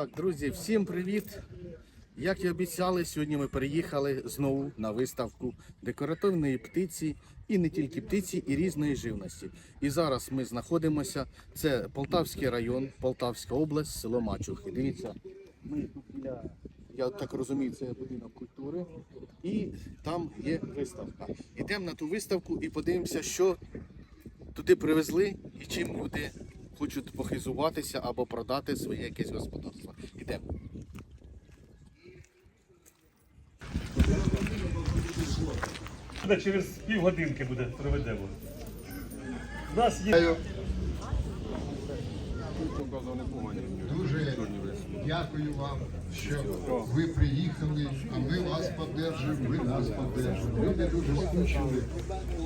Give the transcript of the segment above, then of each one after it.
Так, друзі, всім привіт! Як і обіцяли, сьогодні ми переїхали знову на виставку декоративної птиці і не тільки птиці, і різної живності. І зараз ми знаходимося. Це Полтавський район, Полтавська область, село Мачухи. Дивіться, ми тут я так розумію, це будинок культури, і там є виставка. Йдемо на ту виставку і подивимося, що туди привезли і чим люди хочуть похизуватися або продати своє якесь господарство. Ідемо. Буде через півгодинки буде проведемо. У нас є. Дуже дякую вам, що ви приїхали, а ми вас підтримуємо, ви нас підтримуємо. Люди дуже скучили,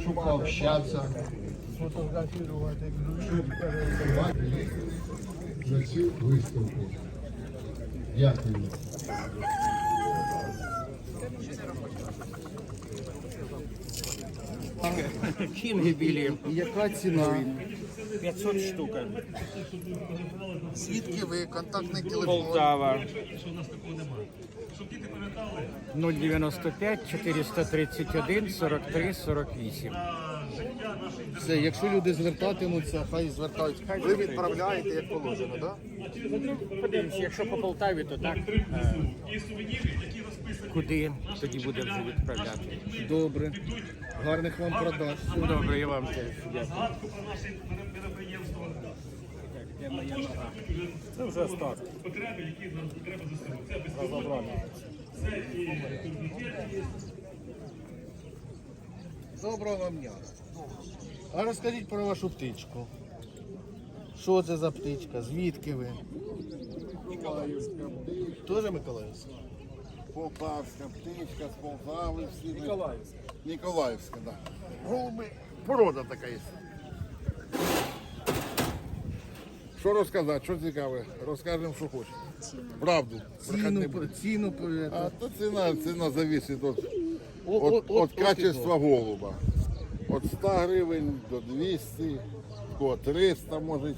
щоб пообщатися. Щоб приїхали за цю виставку. Дякую. Кінги білі, яка ціна? 500 штук. Звідки ви? Контактний телефон. Полтава. 095 431 43 48. Все, якщо люди звертатимуться, хай звертають. Ви відправляєте як положено, так? Подивимося, якщо по Полтаві, то так. е, Куди тоді буде вже відправляти? Добре. Гарних вам продаж. Ну, Добре, я вам теж дякую. Згадку про наше мероприємство. Де моя нога? Це вже старт. Потреби, які нам треба ЗСУ. Це безпілотні. Це і турнікети є. Доброго вам дня. А розкажіть про вашу птичку. Що це за птичка? Звідки ви? Миколаївська птичка, Теж Миколаївська? Полтавська птичка, з Полтави, всі. Ніколаївська. Ніколаївська, так. Да. Голуби, порода така є. Що розказати, що цікаве? Розкажемо, що хочемо. Правду. брехати не Ціну, будемо. ціну, по- А то ціна, ціна зависить від, О- від, о- від от- качества голуба. Від 100 гривень до 200, такого 300 може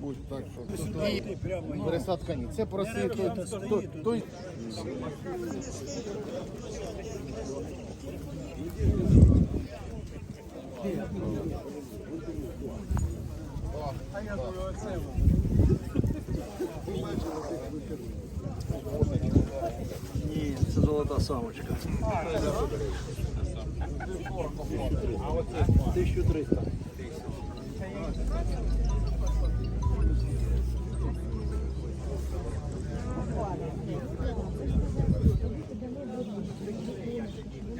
бути так, що. Пересадка ні. Це простий той, той, той. Ні, це золота самочка. 1300.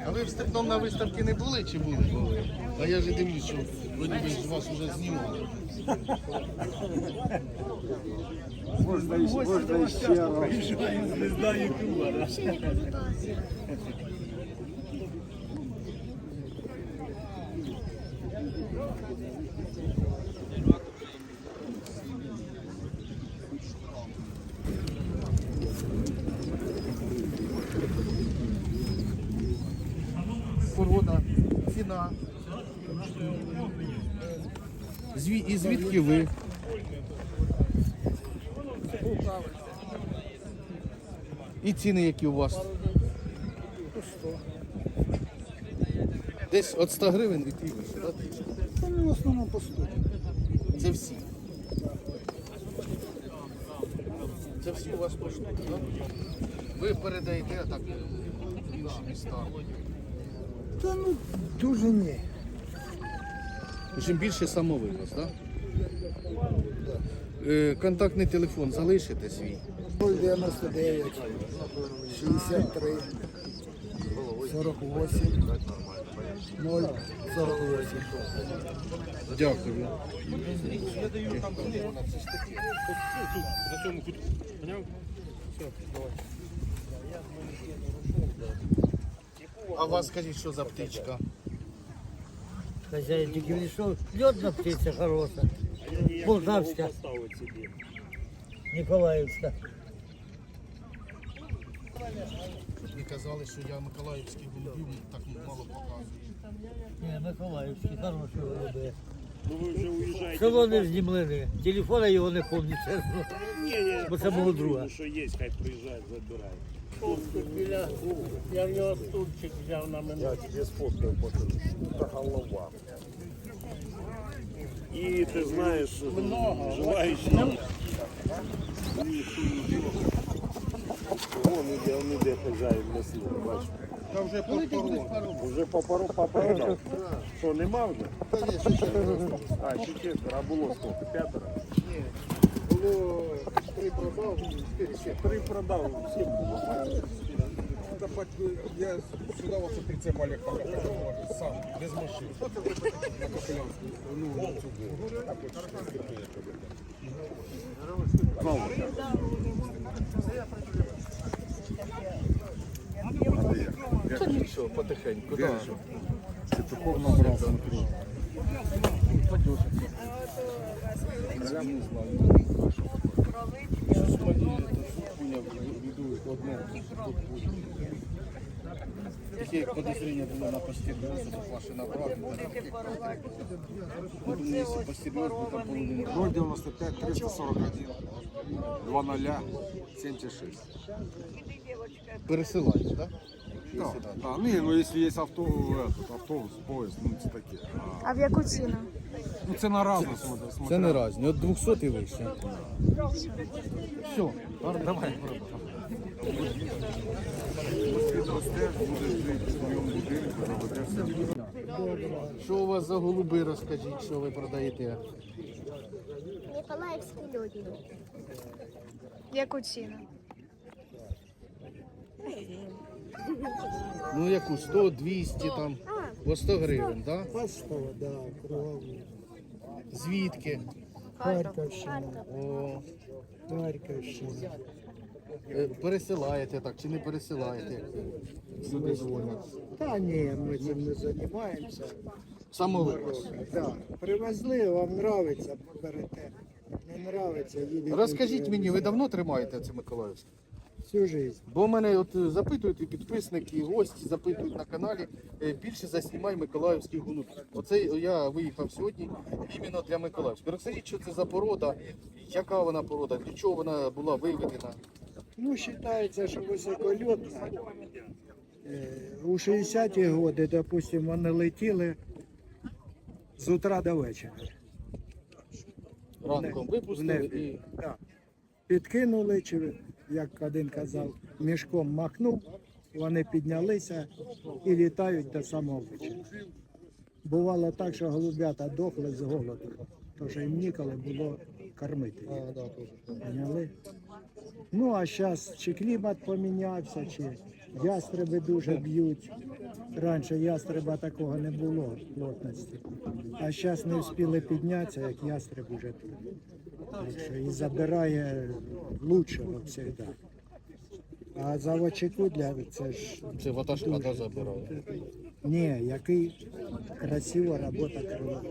А ви в Степном на виставці не були чи були? Були. А я ж дивлюсь, що би з вас вже знімали. Порода, ціна. Зві... І звідки ви? І ціни, які у вас? Десь від 100 гривень і вище, так? в основному по 100. Це всі. Це всі у вас по штуці, так? Ви передаєте так в інші міста. Та ну дуже ні. Чим більше самовивоз, так? Е, Контактний телефон залишите свій. 099, 63, 48, 0, 48. Дякую. А вас скажіть, що за птичка? Хозяин тільки вийшов, льотна птиця хороша. Полтавська. Ніколаївська. Мені казали, що я Миколаївський голубів так мало показую. Ні, Миколаївські, хороші голуби. Ну ви вже уїжджаєте. Село не знімлене. Телефона його не пам'ятаю. Ні, ні, Бо це мого друга. Що є, хай приїжджають, забирають. Я в нього стульчик взяв на мене. Я тебе сфоткаю покажу. Это голова. І ти знаєш, желаючи. Вон іде, он іде хазяїн на село, бачиш. Та вже попоров. Уже попору попродав. Що, нема вже? А, ще четверо, а було скільки? П'ятеро? Було три продав, чотири ще. Три продав, всім було. Та бать, Я сюди вас прицеп Олег покажу, сам, без машин. На Копилянську, ну, на цю гору. Так от, терпіння тебе. Що, потихеньку, да. Петухов набрав, смотри. Щось одне. Таке подозріння було на постеріоз, що ваші набрали. Я думаю, якщо постеріоз, то там половина. 095 341 20 76. Пересилають, так? Да, да. Не, ну если есть авто, этот, автобус, поезд, ну це таке. А, в яку ціну? ну це на разно смотря. Це не разні, от 200 і вище. Все, давай. Що у вас за голуби, розкажіть, що ви продаєте? Николаевский льодник. В яку ціну? Ну яку, 100, 200 там, по 100 гривень, так? Да? Пастова, да, кругові. Звідки? Харківщина, О, Харківщина. Е, пересилаєте так чи не пересилаєте? Люди дзвонять. Та ні, ми цим не займаємося. Самовивоз. Да. Привезли, вам нравиться, берете. Не нравиться, їдете. Розкажіть мені, ви давно тримаєте це Миколаївське? всю життя. Бо мене от е, запитують і підписники, і гості запитують на каналі, е, більше заснімай Миколаївських голубів. Оце я виїхав сьогодні іменно для Миколаївського. Розкажіть, що це за порода, яка вона порода, для чого вона була виведена? Ну, вважається, що високольотна. Е, У 60-ті роки, допустимо, вони летіли з утра до вечора. Ранком випустили і Да. Підкинули, чи як один казав, мішком махнув, вони піднялися і літають до самого вечора. Бувало так, що голубята дохли з голоду, тож їм ніколи було кормити. Поняли? Ну а зараз чи клімат помінявся, чи ястреби дуже б'ють. Раніше ястреба такого не було плотності. А зараз не встигли піднятися, як ястреб уже тут. Так що і забирає лучшого завжди. А заводчику для це ж це ватажка да, забирали. ні, який красива робота крила.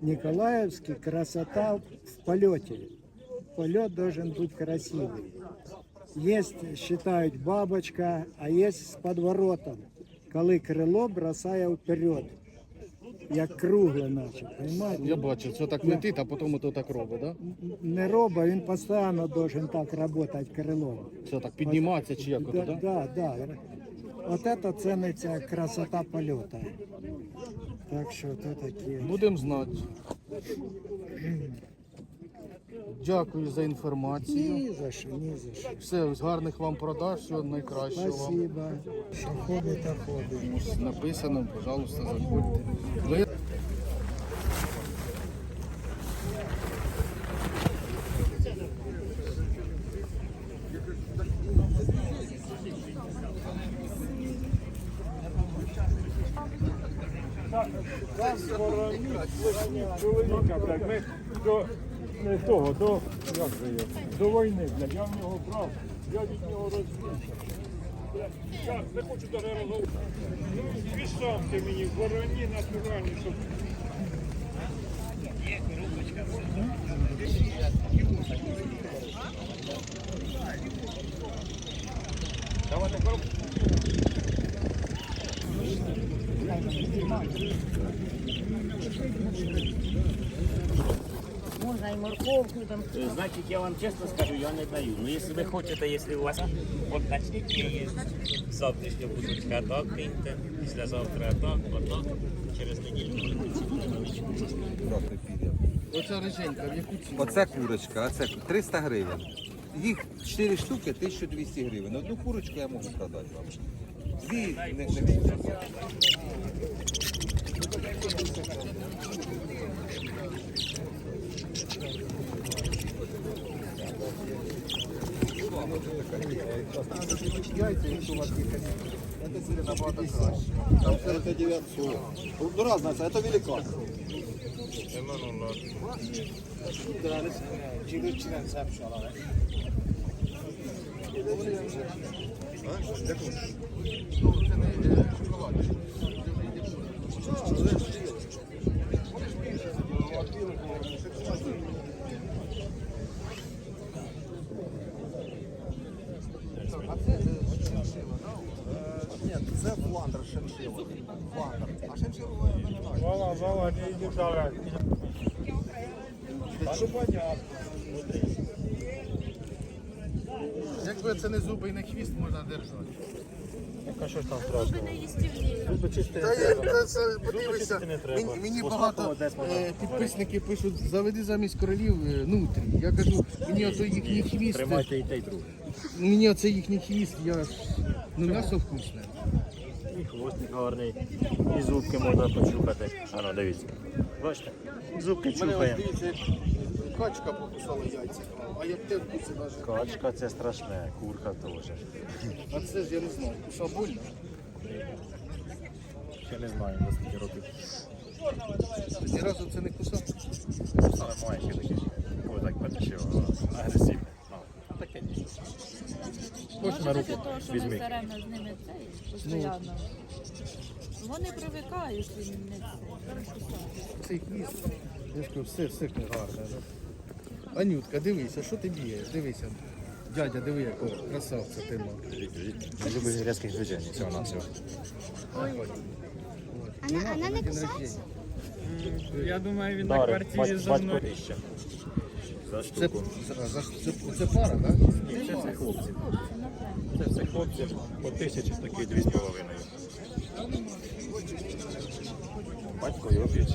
Николаевский красота в полете. Полет должен быть красивый. Есть, считают, бабочка, а есть с подворотом, коли крило бросає вперед, як кругле наче, понимаете? Я бачу, це так летить, а потім ото так робить, да? Не роба, він постійно должен так працювати крилом. Це так підніматися чи як ото, Да, да? да, да. От це ціниться красота польоту. Так що то таке. Будемо знати. Дякую за інформацію. Ні за що, ні за що. Все, з гарних вам продаж, всього найкращого вам. Спасибо. Що ходить, то ходить. Написано, пожалуйста, заходьте. Ви чоловіка, блядь, ми не до як же його, до війни, блядь, я в нього брав, я від нього розвівся. Я не хочу даже розговорити. Ну, дві шапки мені, вороні натуральні, щоб можна там. Значить, я вам чесно скажу, я не даю. Ну, якщо ви хочете, якщо у вас от начніть є завтрашнє будуть так, киньте, післязавтра так, отак, через неділю. Оця риженька, в яку ціну? Оце курочка, оце 300 гривень. Їх 4 штуки 1200 гривень. Одну курочку я можу продати вам. Дві не, не Это 900. Ну, это великан. Нет, це фландер шиншилла. Фландер. А шиншилла я не знаю. Вала, вала, не йди далі. А ну понятно. Якби це не зуби і не хвіст, можна держати. А що ж там? Та я та це подивися. Мені, мені багато е, підписники пишуть, заведи замість королів е, нутрі. Я кажу, мені ото їхній хвіст. Тримайте і те, й друге. Мені оце їхній хвіст, я ж ну м'ясо вкусне. І хвостик гарний, і зубки можна почухати. А ну, дивіться. Бачите? Зубки чухаємо. дивіться, качка покусала яйця, а як те вкуси навіть. Качка це страшне, курка теж. А це ж я не знаю, кусав больно. Ще не знаю, за скільки років. Ні разу це не кусав. Але має ще таке. Ось так поточило. Агресивне. Ну, таке ні. Хочеш на руки того, що ми візьми. все время з ними це постійно. Вони привикають і не це. Цей хвіст. Я ж кажу, все, все гарне. Анютка, дивися, що ти б'єш? Дивися. Дядя, диви, якого красавця ти мав. Не любить різких движень, всього на всього. Она, она не кусается? Я думаю, він на квартирі за мною. За Це, штуку. за- за- це, це пара, так? Ні, це це хлопці. Це це хлопці по тисячі такі дві з половиною. Батько його б'ють.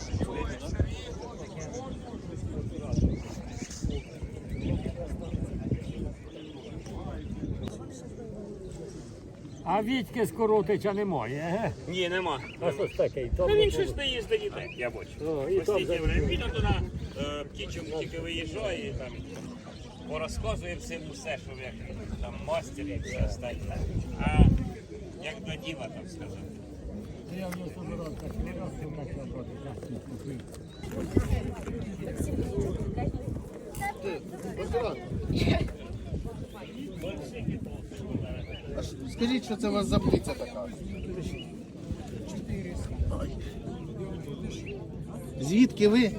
Вітьки з Коротича немає, ге? Ні, нема. А що ж таке? Та він щось не їздить ніде, я бачу. О, і там Постійно время. Він туди е, птічому тільки виїжджає і там порозказує всім усе, що як там мастер і все остальне. А як до діла там сказати. Я в нього собирав, так не раз ти так забрати. А ж Скажіть, що це у вас за птиця така? Звідки ви?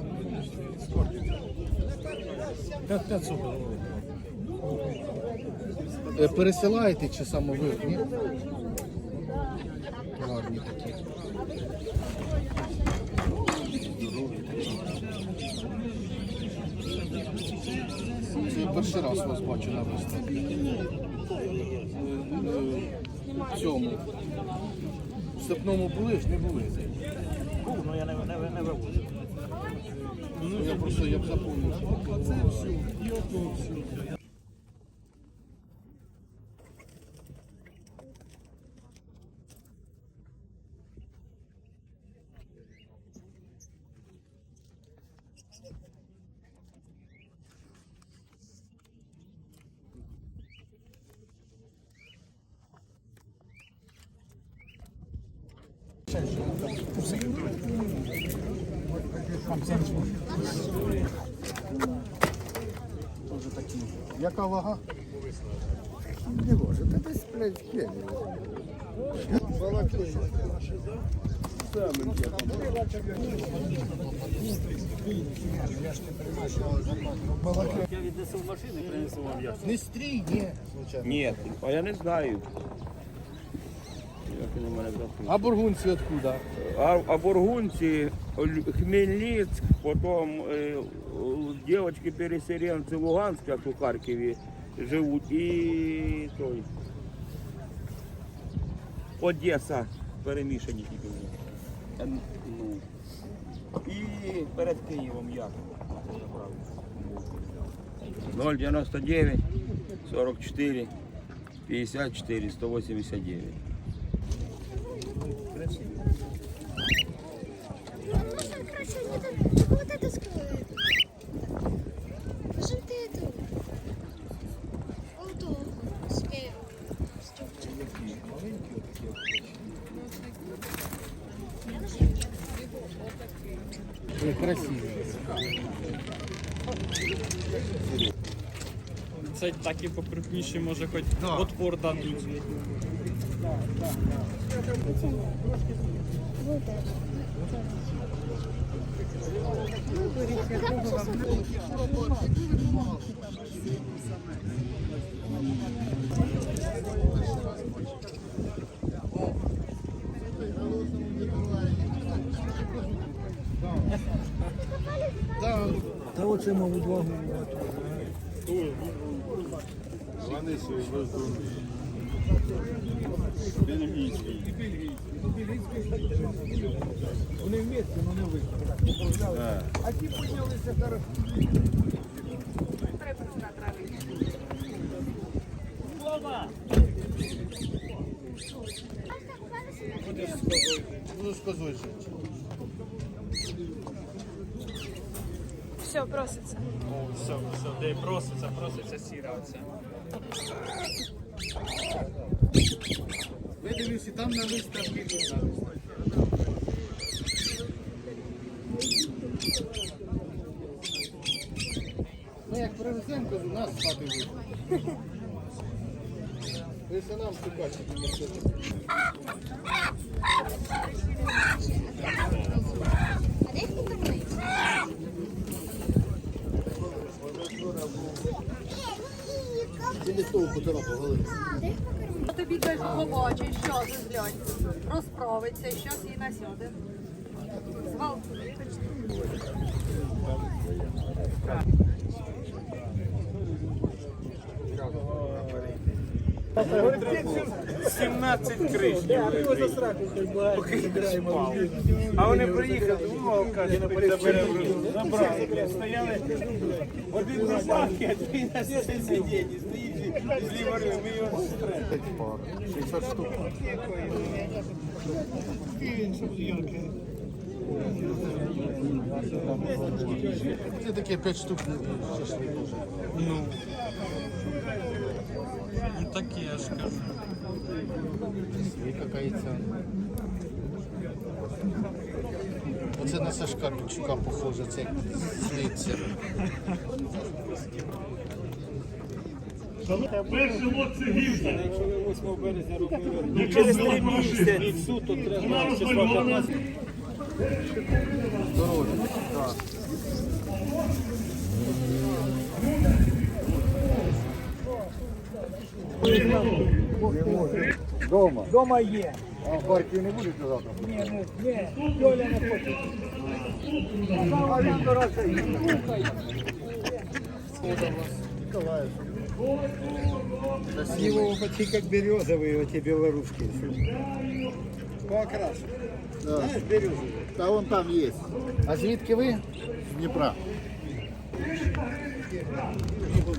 Е, Пересилаєте чи самовив? Ні? Гарні такі. Це я перший раз вас бачу на виставці. В цьому. В степному були ж не були. Був, але я не, не, не вивозив. Ну, я просто як запомнив. Тоже Яка вага? Не може, та десь, блядь. Балаклея. Я віднесу в машину і принесу вам я. Не стрій, ні. Ні, а я не знаю. Як вони мене запитують. А бургунці откуда? А, а бургунці, Хмельницьк, потім е, дівчатки-переселенці Луганська, як у Харкові живуть, і той. Одеса перемішані тільки. Е, Ну, і перед Києвом як? 099 44 54 189. Це такі покрупніші, може хоч отпор дадуть. Та оце, мабуть, вагу. Вони вместе, але не виходять. А ті піднялися зараз. Буду з козою. Все, просится. Все, все, де проситься, проситься сіра оця. Видивлюся, там на виставці. і тут на виставці. Ми як привеземо козу, нас з хати вийде. Ви це нам шукати. А покормить? Біля того хутора повалили. Тобі теж побачить, що зглянь. Розправиться, щось їй насяде. Зґвалтує. 17 кришнів. А вони приїхали, о, каже, заберемо. Забрали, стояли. Один в рубахі, а другий на сидінні. Стоїть зліва рив, ми 60 штук. Це таке 5 штук. Ну. Ну таке я ж кажу. Яка яйця. Оце на Сашка Пікчука похоже, це як слиться. Через три місяці суто треба числа 15. Дома. Дома є. А в партію не будете завтра? Ні, не, ні, Доля не хоче. А він дорожчий. Его почти как березовые, эти белорусские. По окрасу. Знаешь, березовые. Та вон там є, А звідки ви? з Дніпра.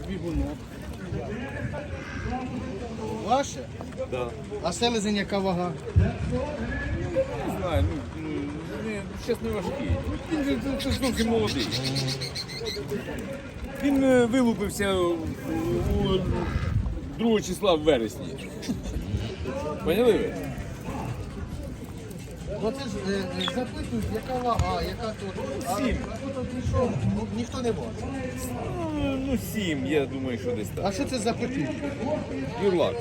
Бігунок. Ваше? Да. А селезень яка вага? Не знаю, ну, ну не, важкий. Він же ну, зовсім молодий. Він е, вилупився у, у 2 числа в вересні. Поняли ви? Оце ж е, е, запитують, яка вага, яка тут. А Сім. тут от нічого, ну, ніхто не бачить. Ну, ну сім, я думаю, що десь так. А що це за петух? Юрлак.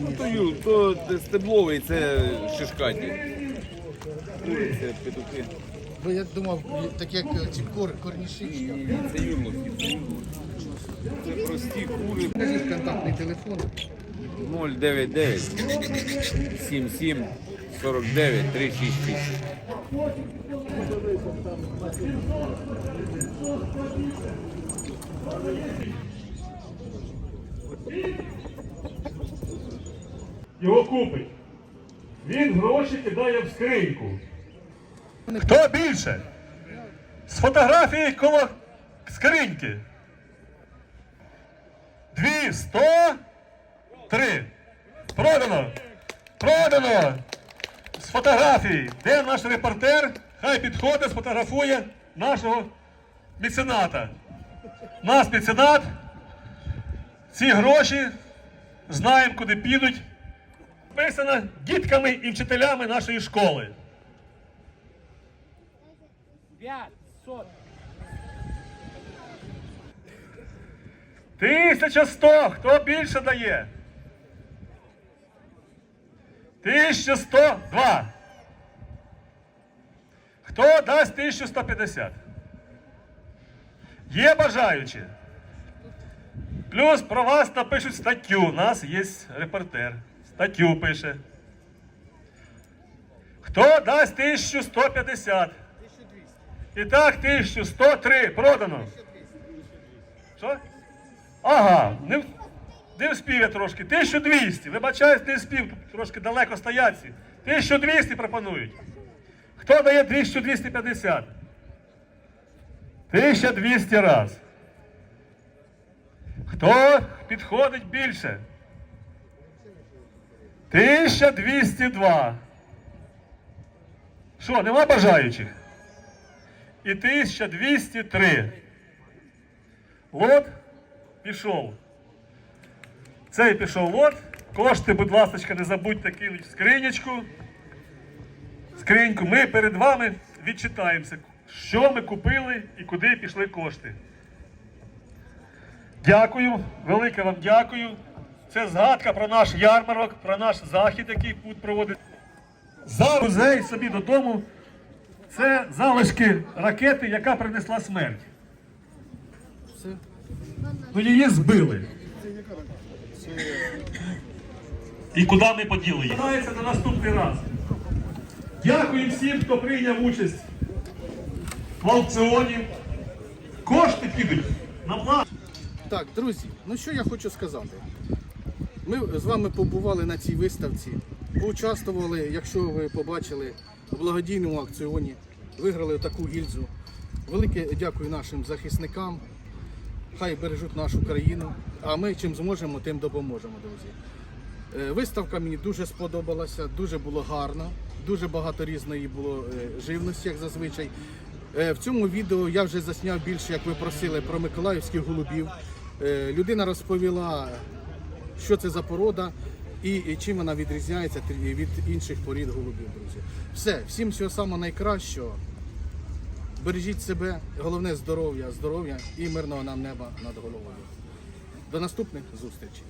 Ну, то, ю, то стебловий, це шишкаті. Куриці, петухи. Бо я думав, так як е, ці кор, корніші. І це юрловки. Це Це прості кури. Покажіть контактний телефон. 099 77 49 366. Його купить. Він гроші кидає в скриньку. Хто більше? З фотографії коло скриньки. Дві, сто, три. Продано. Продано. З фотографії. Де наш репортер? Хай підходить, сфотографує нашого мецената. Наш меценат. Ці гроші знаємо, куди підуть. Писано дітками і вчителями нашої школи. Тисяча сто. Хто більше дає? Тисяча сто два. Хто дасть 1150? Є бажаючі? Плюс про вас напишуть статтю. У нас є репортер. Статтю пише. Хто дасть 1150? І так, 1103 продано. Що? Ага, не, не вспів я трошки. 1200. Вибачаюсь, не вспів, тут трошки далеко стоять. ці. 1200 пропонують. Хто дає 1250? 1200 раз. Хто підходить більше? 1202. Що, нема бажаючих? І 1203. Лот пішов. Цей пішов лот. Кошти, будь ласка, не забудьте кинуть в скринячку. Скриньку. Ми перед вами відчитаємося, що ми купили і куди пішли кошти. Дякую, велике вам дякую. Це згадка про наш ярмарок, про наш захід, який тут проводить. За музей собі додому. Це залишки ракети, яка принесла смерть. Ну її збили. І куди ми поділи її? Знається на наступний раз. Дякую всім, хто прийняв участь в аукціоні. Кошти підуть на план. Так, друзі, ну що я хочу сказати. Ми з вами побували на цій виставці, поучаствували, якщо ви побачили, у благодійному акціоні, виграли таку гільзу. Велике дякую нашим захисникам. Хай бережуть нашу країну, а ми чим зможемо, тим допоможемо, друзі. Е, Виставка мені дуже сподобалася, дуже було гарно, дуже багато різної було е, живності, як зазвичай. Е, В цьому відео я вже засняв більше, як ви просили, про миколаївських голубів. Людина розповіла, що це за порода і чим вона відрізняється від інших порід голубів, друзі. Все, всім всього самого найкращого. Бережіть себе, головне здоров'я, здоров'я і мирного нам неба над головою. До наступних зустрічей.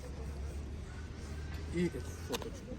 І фоточку.